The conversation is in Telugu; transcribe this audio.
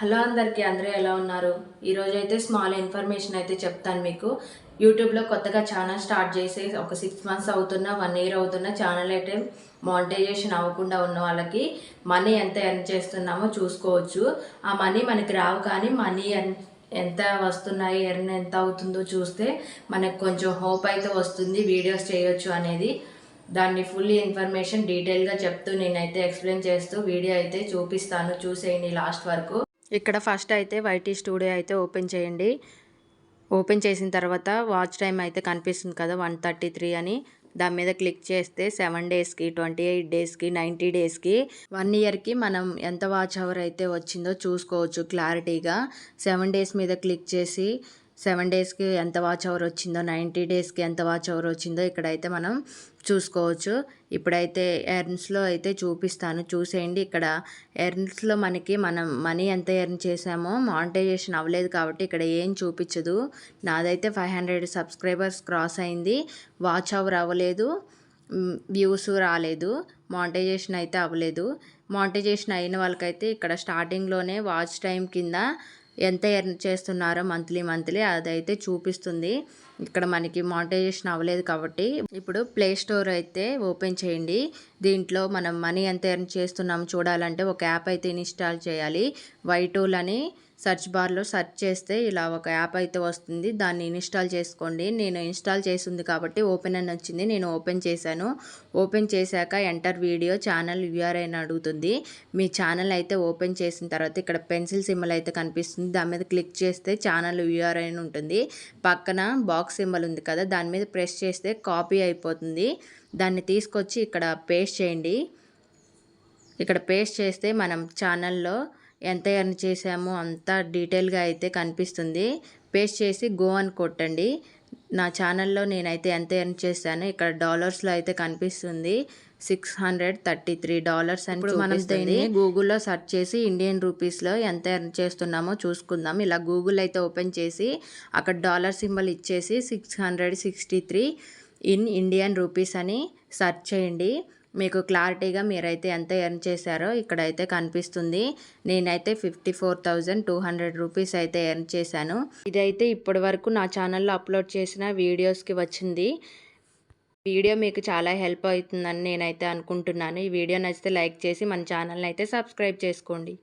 హలో అందరికీ అందరూ ఎలా ఉన్నారు? ఈరోజు అయితే స్మాల్ ఇన్ఫర్మేషన్ అయితే చెప్తాను మీకు. యూట్యూబ్లో కొత్తగా ఛానల్ స్టార్ట్ చేసి ఒక సిక్స్ మంత్స్ అవుతున్న వన్ ఇయర్ అవుతున్న ఛానల్ అయితే మానిటైజేషన్ అవ్వకుండా ఉన్న వాళ్ళకి మనీ ఎంత ఎర్న్ చేస్తున్నామో చూసుకోవచ్చు. ఆ మనీ మనకి రావు కానీ మనీ ఎర్న్ ఎంత వస్తున్నాయి ఎర్న్ ఎంత అవుతుందో చూస్తే మనకు కొంచెం హోప్ అయితే వస్తుంది వీడియోస్ చేయొచ్చు అనేది. దాన్ని ఫుల్ ఇన్ఫర్మేషన్ డీటెయిల్గా చెప్తూ నేనైతే ఎక్స్ప్లెయిన్ చేస్తూ వీడియో అయితే చూపిస్తాను. చూసేయండి లాస్ట్ వరకు. ఇక్కడ ఫస్ట్ అయితే వైటీ స్టూడియో అయితే ఓపెన్ చేయండి. ఓపెన్ చేసిన తర్వాత వాచ్ టైం అయితే కనిపిస్తుంది కదా వన్ థర్టీ త్రీ అని. దాని మీద క్లిక్ చేస్తే సెవెన్ డేస్కి ట్వంటీ ఎయిట్ డేస్కి నైంటీ డేస్కి వన్ ఇయర్కి మనం ఎంత వాచ్ అవర్ అయితే వచ్చిందో చూసుకోవచ్చు క్లారిటీగా. సెవెన్ డేస్ మీద క్లిక్ చేసి సెవెన్ డేస్కి ఎంత వాచ్ అవర్ వచ్చిందో నైంటీ డేస్కి ఎంత వాచ్ అవర్ వచ్చిందో ఇక్కడైతే మనం చూసుకోవచ్చు. ఇప్పుడైతే ఎర్న్స్లో అయితే చూపిస్తాను. చూసేయండి. ఇక్కడ ఎర్న్స్లో మనకి మనం మనీ ఎంత ఎర్న్ చేసామో మానిటైజేషన్ అవ్వలేదు కాబట్టి ఇక్కడ ఏం చూపించదు. నాదైతే ఫైవ్ హండ్రెడ్ సబ్స్క్రైబర్స్ క్రాస్ అయింది. వాచ్ అవర్ అవ్వలేదు. వ్యూస్ రాలేదు. మానిటైజేషన్ అయితే అవ్వలేదు. మానిటైజేషన్ అయిన వాళ్ళకైతే ఇక్కడ స్టార్టింగ్లోనే వాచ్ టైం కింద ఎంత ఎర్న్ చేస్తున్నారో మంత్లీ మంత్లీ అదైతే చూపిస్తుంది. ఇక్కడ మనకి మానిటైజేషన్ అవ్వలేదు కాబట్టి ఇప్పుడు ప్లే స్టోర్ అయితే ఓపెన్ చేయండి. దీంట్లో మనం మనీ ఎంత ఎర్న్ చేస్తున్నాం చూడాలంటే ఒక యాప్ అయితే ఇన్స్టాల్ చేయాలి. వైటూల్ అని సర్చ్ బార్లో సెర్చ్ చేస్తే ఇలా ఒక యాప్ అయితే వస్తుంది. దాన్ని ఇన్స్టాల్ చేసుకోండి. నేను ఇన్స్టాల్ చేసింది కాబట్టి ఓపెన్ అని వచ్చింది. నేను ఓపెన్ చేశాను. ఓపెన్ చేశాక ఎంటర్ వీడియో ఛానల్ యూఆర్ఐ అని అడుగుతుంది. మీ ఛానల్ అయితే ఓపెన్ చేసిన తర్వాత ఇక్కడ పెన్సిల్ సింబల్ అయితే కనిపిస్తుంది. దాని మీద క్లిక్ చేస్తే ఛానల్ యూఆర్ఐ అని ఉంటుంది. పక్కన బాక్స్ సింబల్ ఉంది కదా దాని మీద ప్రెస్ చేస్తే కాపీ అయిపోతుంది. దాన్ని తీసుకొచ్చి ఇక్కడ పేస్ట్ చేయండి. ఇక్కడ పేస్ట్ చేస్తే మనం ఛానల్లో ఎంత ఎర్న్ చేసామో అంత డీటెయిల్గా అయితే కనిపిస్తుంది. పేస్ట్ చేసి గో అని కొట్టండి. నా ఛానల్లో నేనైతే ఎంత ఎర్న్ చేశాను ఇక్కడ డాలర్స్లో అయితే కనిపిస్తుంది. Six hundred thirty three dollars అని మనం దీన్ని గూగుల్లో సెర్చ్ చేసి ఇండియన్ రూపీస్లో ఎంత ఎర్న్ చేస్తున్నామో చూసుకుందాం. ఇలా గూగుల్ అయితే ఓపెన్ చేసి అక్కడ డాలర్ సింబల్ ఇచ్చేసి six hundred sixty three in Indian rupees అని సెర్చ్ చేయండి. మీకు క్లారిటీగా మీరైతే ఎంత ఎర్న్ చేశారో ఇక్కడైతే కనిపిస్తుంది. నేనైతే fifty four thousand two hundred rupees అయితే ఎర్న్ చేశాను. ఇదైతే ఇప్పటి వరకు నా ఛానల్లో అప్లోడ్ చేసిన వీడియోస్కి వచ్చింది. వీడియో మీకు చాలా హెల్ప్ అవుతుందని నేనైతే అనుకుంటున్నాను. ఈ వీడియో నచ్చితే లైక్ చేసి మన ఛానల్ని అయితే సబ్స్క్రైబ్ చేసుకోండి.